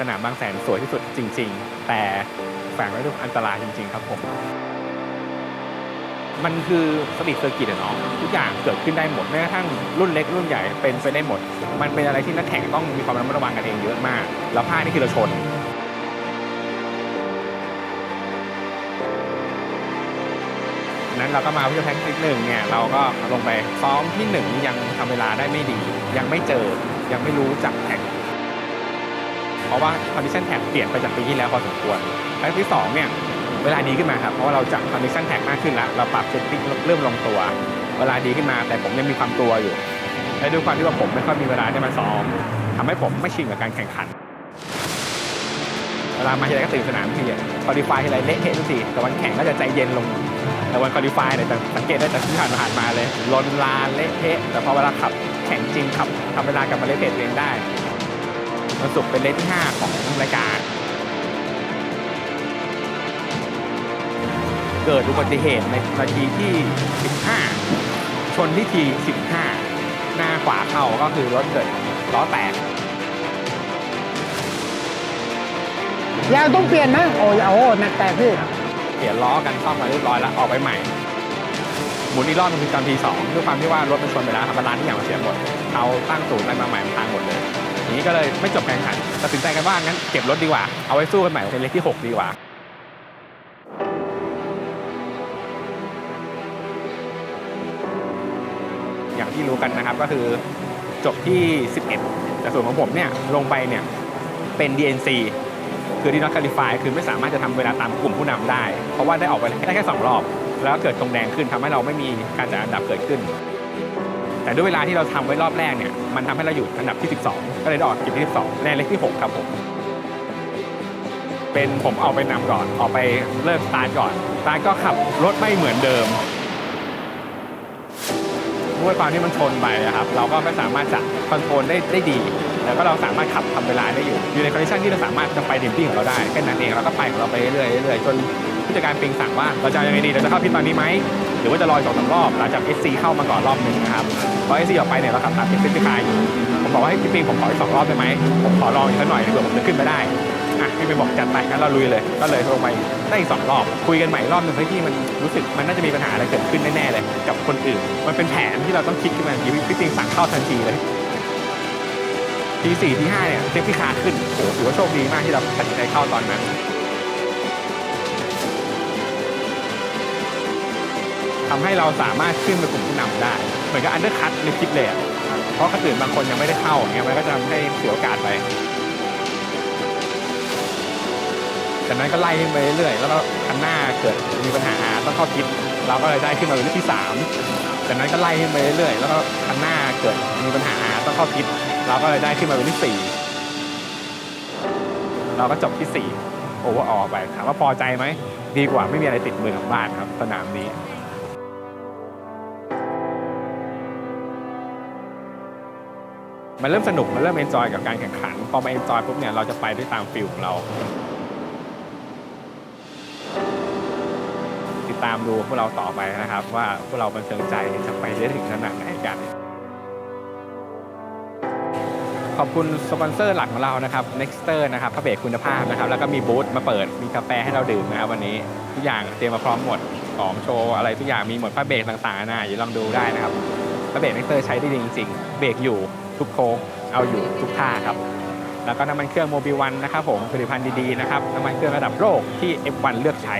สนามบางแสนสวยที่สุดจริง ๆ แต่แฝงไว้ด้วยอันตรายจริง ๆ ครับผม มันคือสตรีทเซอร์กิตอะเนาะทุกอย่างเกิดขึ้นได้หมดแม้กระทั่งรุ่นเล็กรุ่นใหญ่เป็นไปได้หมด มันเป็นอะไรที่นักแข่งต้องมีความระมัดระวังกันเองเยอะมาก แล้วพลาดนี่คือเราชนนั้นเราก็มาวิทยาแท็กติกหนึ่งเนี่ยเราก็ลงไปซ้อมที่หนึ่งยังทำเวลาได้ไม่ดี ยังไม่เจอยังไม่รู้จักแท็ก เพราะว่า condition tag เปลี่ยนไปจากปีที่แล้วพอสมควรแท็กที่สองเนี่ยเวลาดีขึ้นมาครับเพราะว่าเราจับ condition tag มากขึ้นแล้วเราปรับเซตติ้งเริ่มลงตัว เวลาดีขึ้นมา แต่ผมยังมีความกลัวอยู่และด้วยความที่ว่าผมไม่ค่อยมีเวลาได้มาซ้อมทำให้ผมไม่ชินกับการแข่งขัน เวลามาทีไรก็ตื่นสนามทีคอลี่ฟายทีไรเละเทะทุกทีแต่วันแข่งก็จะใจเย็นลง แต่วันคอลี่ฟายเนี่ยจะสังเกตได้จากที่ผ่านมาผ่านมาเลยลนลานเละเทะแต่พอเวลาขับแข่งจริงขับทำเวลากลับมาเลสเทตัวเองได้ วันศุกร์เป็นเลสที่ 5 ของรายการ เกิดอุบัติเหตุในนาทีที่ 15 ชนที่ที 15 หน้าขวาเข้าก็คือรถเกิดล้อแตกยางต้องเปลี่ยนนะโอ้ยโอ้หนักแตกพี่เปลี่ยนล้อกันซ่อมมาเรียบร้อยแล้วออกไปใหม่หมุนอีกรอบหนึงคือตอนทีสองด้วยความที่ว่ารถมันชนไปแล้วครับบาลานซ์ทุกอย่างมันเสียหมดเอาตั้งศูนย์อะไรมาใหม่มันพังหมดเลย นี้ก็เลยไม่จบการแข่งขันตัดสินใจกันว่างั้นเก็บรถดีกว่า เอาไว้สู้กันใหม่เป็นเลขที่ 6 ดีกว่าอย่างที่รู้กันนะครับก็คือจบที่ 11 แต่ส่วนของผมเนี่ยลงไปเนี่ยเป็น DNC คือที่นอตคาลิฟายคือไม่สามารถจะทำเวลาตามกลุ่มผู้นำได้ เพราะว่าได้ออกไปได้แค่ 2 รอบ แล้วเกิดตรงแดงขึ้นทำให้เราไม่มีการจัดอันดับเกิดขึ้น แต่ด้วยเวลาที่เราทำไว้รอบแรกเนี่ยมันทำให้เราอยู่อันดับที่ 12 ก็เลยได้ออกกิบที่ 12แนนเล็กที่ 6 ครับผม เป็นผมเอาไปนำก่อนออกไปเริ่มสตาร์ทก่อนสตาร์ทก็ขับรถไม่เหมือนเดิมด้วยความที่มันชนไปนะครับ เราก็ไม่สามารถจะคอนโทรลได้ได้ดี แล้วก็เราสามารถขับทำเวลาได้อยู่ อยู่ในคอนดิชันที่เราสามารถจะไปเดมปิ้งของเราได้แค่นั้นเองเราก็ไปของเราไปเรื่อยๆเรื่อยจนผู้จัดการปิงสั่งว่าเราจะยังไงดีเราจะเข้าพิทตอนนี้ไหมหรือว่าจะรอสองสามรอบหลังจาก SC เข้ามาก่อนรอบหนึ่งนะครับพอ SC ออกไปเนี่ยเราขับตามเอสซีคายอยู่ผมบอกว่าให้พี่ปิงผมขออีกสองรอบได้ไหมผมขอลองอีกสักหน่อยดีกว่าผมจะขึ้นไปได้อะพี่ปิงบอกจัดไปงั้นเราลุยเลย ก็เลยลงไปได้อีกสองรอบคุยกันใหม่รอบหนึ่งเฮ้ยพี่มันรู้สึกมันน่าจะมีปัญหาอะไรเกิดขึ้นแน่ๆเลย กับคนอื่น มันเป็นแผนที่เราต้องคิดขึ้นมาพี่ปิงสั่งเข้าทันทีเลย ทีสี่ทีห้าเนี่ยเซฟที่คาขึ้นโอ้โหถือว่าโชคดีมากที่เราตัดสินใจเข้าตอนนั้นทำให้เราสามารถขึ้นไปกลุ่มผู้นำได้ เหมือนกับอันเดอร์คัตในคลิปเลยอะเพราะคนอื่นบางคนยังไม่ได้เข้าอย่างเงี้ยมันก็จะทำให้เสียโอกาสไปจากนั้นก็ไล่ไปเรื่อยๆแล้วก็คันหน้าเกิดมีปัญหาต้องเข้าพิษเราก็เลยได้ขึ้นมาเป็นที่สามจากนั้นก็ไล่ไปเรื่อยๆแล้วก็คันหน้าเกิดมีปัญหาต้องเข้าพิษ เราก็เลยได้ขึ้นมาเป็นที่ 4 เราก็จบที่ 4 โอเวอร์ออไปถามว่าพอใจไหม ดีกว่าไม่มีอะไรติดมือกลับบ้านครับ สนามนี้มันเริ่มสนุก มันเริ่มเอนจอยกับการแข่งขัน พอมาเอนจอยปุ๊บเนี่ยเราจะไปด้วยตามฟิลของเรา ติดตามดูพวกเราต่อไปนะครับ ว่าพวกเราบันเทิงใจจะไปได้ถึงขนาดไหนกัน ขอบคุณสปอนเซอร์หลักของเรานะครับ Nexter นะครับพระเบรกคุณภาพนะครับ แล้วก็มีบูธมาเปิดมีกาแฟให้เราดื่มนะครับวันนี้ทุกอย่างเตรียมมาพร้อมหมดของโชว์อะไรทุกอย่างมีหมดพระเบรกต่างๆนะอย่าลองดูได้นะครับพระเบรก Nexter ใช้ได้ดีจริงๆ เบรกอยู่ทุกโค้งเอาอยู่ทุกท่าครับแล้วก็น้ำมันเครื่องโมบิวันนะครับผมผลิตภัณฑ์ดีๆนะครับน้ำมันเครื่องระดับโลกที่ F1 เลือกใช้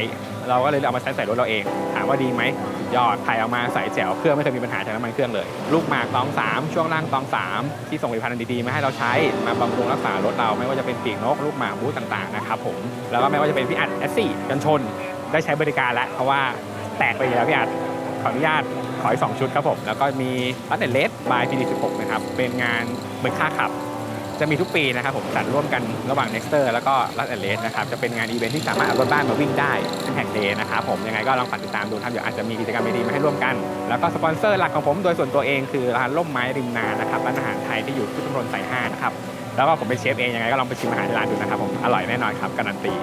เราก็เลยเอามาใช้ใส่รถเราเอง ถามว่าดีไหมสุดยอดถ่ายออกมาใส่แจ๋วเครื่องไม่เคยมีปัญหาจากน้ำมันเครื่องเลย ลูกหมากตอง3ช่วงล่างตอง3ที่ส่งผลิตภัณฑ์ดีๆมาให้เราใช้มาบำรุงรักษารถเราไม่ว่าจะเป็นปีกนกลูกหมากบูธต่างๆนะครับผมแล้วก็ไม่ว่าจะเป็นพี่อัดแอสซี่กันชนได้ใช้บริการแล้วเพราะว่าแตกไปแล้วพี่อัดขออนุญาตขออีกสองชุดครับผม แล้วก็มีรัตเนเลสบายพีดีสิบหกนะครับ เป็นงานเหมือนค่าขับ จะมีทุกปีนะครับผมจัดร่วมกันระหว่าง Nexter แล้วก็ Lasalle นะครับจะเป็นงานอีเวนท์ที่สามารถเอารถบ้านมาวิ่งได้ทั้งแห่งเดย์นะครับผมยังไงก็ลองฝากติดตามดูครับเดี๋ยวอาจจะมีกิจกรรมดีๆมาให้ร่วมกัน แล้วก็สปอนเซอร์หลักของผมโดยส่วนตัวเองคือร้านล่มไม้ริมนานะครับร้านอาหารไทยที่อยู่พุทธมณฑลสายห้านะครับแล้วก็ผมเป็นเชฟเองยังไงก็ลองไปชิมอาหารในร้านดูนะครับผมอร่อยแน่นอนครับการันตี